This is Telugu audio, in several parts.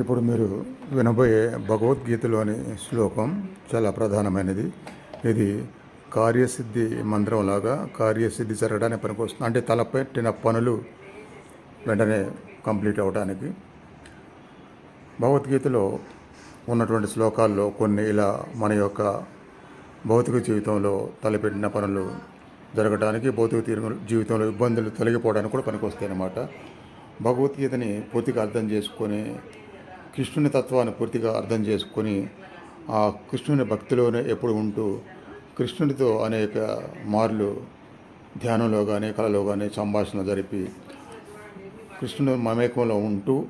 ఇప్పుడు మీరు వినబోయే భగవద్గీతలోని శ్లోకం చాలా ప్రధానమైనది. ఇది కార్యసిద్ధి మంత్రంలాగా కార్యసిద్ధి జరగడానికి పనికొస్తుంది. అంటే తలపెట్టిన పనులు వెంటనే కంప్లీట్ అవడానికి. భగవద్గీతలో ఉన్నటువంటి శ్లోకాల్లో కొన్ని ఇలా మన యొక్క భౌతిక జీవితంలో తలపెట్టిన పనులు జరగడానికి భౌతిక జీవితంలో ఇబ్బందులు తొలగిపోవడానికి కూడా పనికొస్తాయి అన్నమాట భగవద్గీతని పూర్తిగా అర్థం చేసుకొని కృష్ణుని తత్వాన్ని పూర్తిగా అర్థం చేసుకొని ఆ కృష్ణుని భక్తిలోనే ఎప్పుడు ఉంటూ కృష్ణునితో అనేక మార్లు ధ్యానంలో కానీ కళలో కానీ సంభాషణ జరిపి కృష్ణుని మమేకంలో ఉంటూ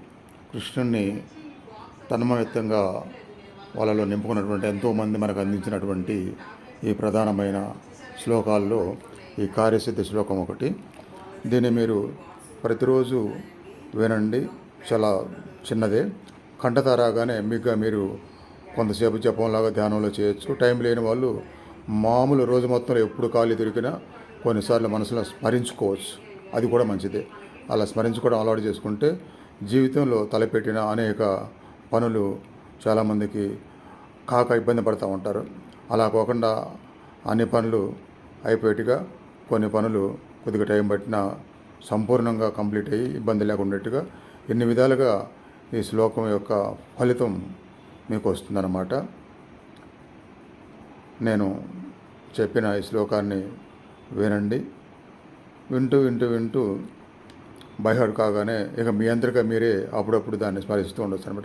కృష్ణుని తన్మయత్తంగా వాళ్ళలో నింపుకున్నటువంటి ఎంతోమంది మనకు అందించినటువంటి ఈ ప్రధానమైన శ్లోకాల్లో ఈ కార్యసిద్ధి శ్లోకం ఒకటి. దీన్ని మీరు ప్రతిరోజు వినండి. చాలా చిన్నదే. కంటతారాగానే మీగా మీరు కొంతసేపు జపంలాగా ధ్యానంలో చేయొచ్చు. టైం లేని వాళ్ళు మామూలు రోజు మొత్తంలో ఎప్పుడు ఖాళీ దొరికినా కొన్నిసార్లు మనసులో స్మరించుకోవచ్చు. అది కూడా మంచిదే. అలా స్మరించుకోవడం అలవాటు చేసుకుంటే జీవితంలో తలపెట్టిన అనేక పనులు చాలామందికి కాక ఇబ్బంది పడుతూ ఉంటారు. అలా కాకుండా అన్ని పనులు అయిపోయేట్టుగా కొన్ని పనులు కొద్దిగా టైం పట్టినా సంపూర్ణంగా కంప్లీట్ అయ్యి ఇబ్బంది లేకుండా ఎన్ని విధాలుగా ఈ శ్లోకం యొక్క ఫలితం మీకు వస్తుందన్నమాట. నేను చెప్పిన ఈ శ్లోకాన్ని వినండి. వింటూ వింటూ వింటూ బైహాడ్ కాగానే ఇక మీ అందరిగా మీరే అప్పుడప్పుడు దాన్ని స్మరిస్తూ ఉండొచ్చు అనమాట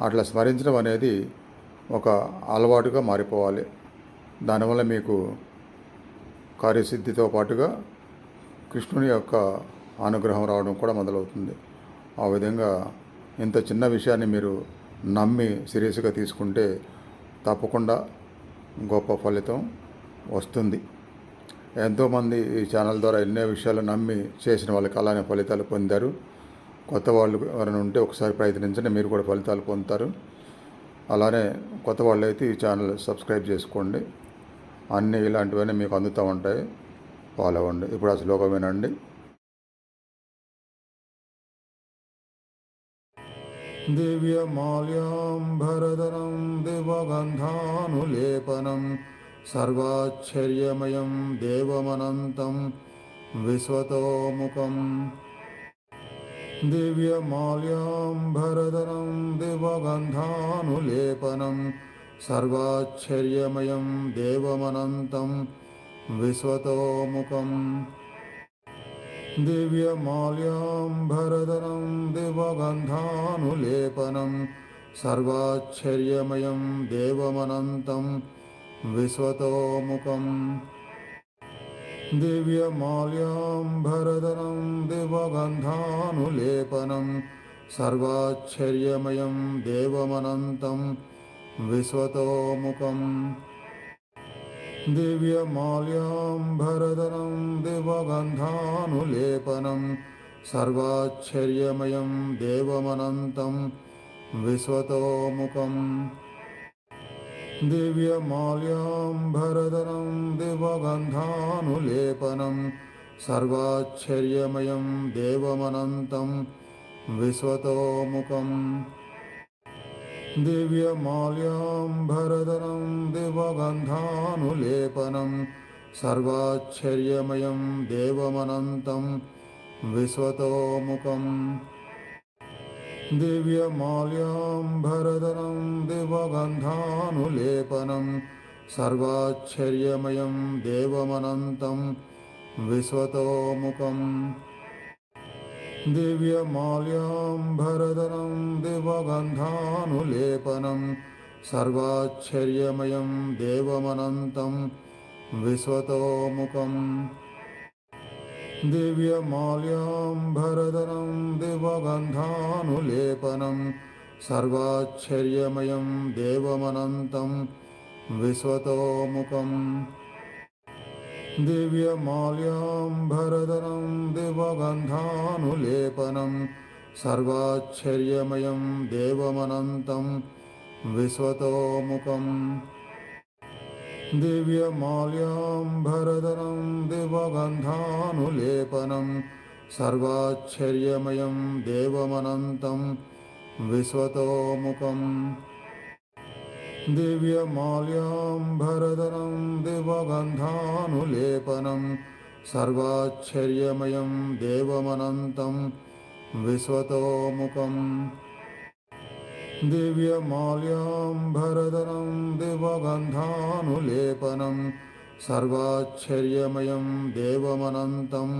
అట్లా స్మరించడం అనేది ఒక అలవాటుగా మారిపోవాలి. దానివల్ల మీకు కార్యసిద్ధితో పాటుగా కృష్ణుని యొక్క అనుగ్రహం రావడం కూడా మొదలవుతుంది. ఆ విధంగా ఇంత చిన్న విషయాన్ని మీరు నమ్మి సీరియస్గా తీసుకుంటే తప్పకుండా గొప్ప ఫలితం వస్తుంది. ఎంతోమంది ఈ ఛానల్ ద్వారా ఎన్నో విషయాలు నమ్మి చేసిన వాళ్ళకి అలానే ఫలితాలు పొందారు. కొత్త వాళ్ళు ఎవరైనా ఉంటే ఒకసారి ప్రయత్నించండి మీరు కూడా ఫలితాలు పొందుతారు. అలానే కొత్త వాళ్ళు అయితే ఈ ఛానల్ సబ్స్క్రైబ్ చేసుకోండి. అన్నీ ఇలాంటివన్నీ మీకు అందుతూ ఉంటాయి. ఫాలో అవ్వండి. ఇప్పుడు ఆ శ్లోకం వినండి. దివ్యమాల్యాంబరధరం దివగంధానులేపనం సర్వాశ్చర్యమయం దేవమనంతం విశ్వతోముఖం దివ్యమాల్యాంబరధరం దివగంధానులేపనం సర్వాశ్చర్యమయం దేవమనంతం విశ్వతోముఖం దివ్యమాల్యాంబరధరం దివగంధానులేపనం సర్వాశ్చర్యమయం దేవమనంతం విశ్వతోముఖం దివ్యమాల్యాంబరధరం దివగంధానులేపనం సర్వాశ్చర్యమయం దేవమనంతం విశ్వతోముఖం దివ్యమాల్యాంబరధరం దివగంధానులేపనం సర్వాశ్చర్యమయం దేవమనంతం విశ్వతోముఖం దివ్యమాల్యాంబరధరం దివగంధానులేపనం సర్వాశ్చర్యమయం దేవమనంతం విశ్వతోముఖం దివ్యమాల్యాంబరధరం దివగంధానులేపనం సర్వాశ్చర్యమయం దేవమనంతం విశ్వతోముఖం దివ్యమాల్యాంబరధరం దివగంధానులేపనం సర్వాశ్చర్యమయం దేవమనంతం విశ్వతోముఖం దివ్యమాల్యాంబరధరం గంధానులేపనం సర్వాశ్చర్యమయం దేవమనంతం విశ్వతోముఖం దివ్యమాల్యాంబరధరం దివగంధానులేపనం సర్వాశ్చర్యమయం దేవమనంతం విశ్వతోముఖం దివ్యమాల్యాంబరధరం దివగంధానులేపనం సర్వాశ్చర్యమయం దేవమనంతం విశ్వతోముఖం. దివ్యమాల్యాంబరధరం దివగంధానులేపనం సర్వాశ్చర్యమయం దేవమనంతం విశ్వతోముఖం. దివ్యమాల్యాంబరధరం దివగంధానులేపనం సర్వాశ్చర్యమయం దేవమనంతం విశ్వతోముఖం దివ్యమాల్యాంబరధరం దివగంధానులేపనం సర్వాశ్చర్యమయం దేవమనంతం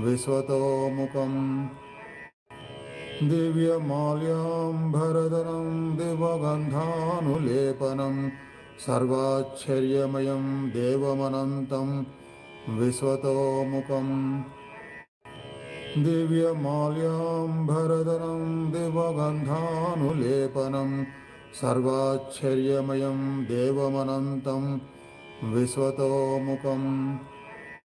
విశ్వతోముఖం దివ్యమాల్యాంబరధరం దివగంధానులేపనం సర్వాశ్చర్యమయం దేవమనంతం విశ్వతోముఖం దివ్యమాల్యాంబరధరం దివగంధానులేపనం సర్వాశ్చర్యమయం దేవమనంతం విశ్వతోముఖం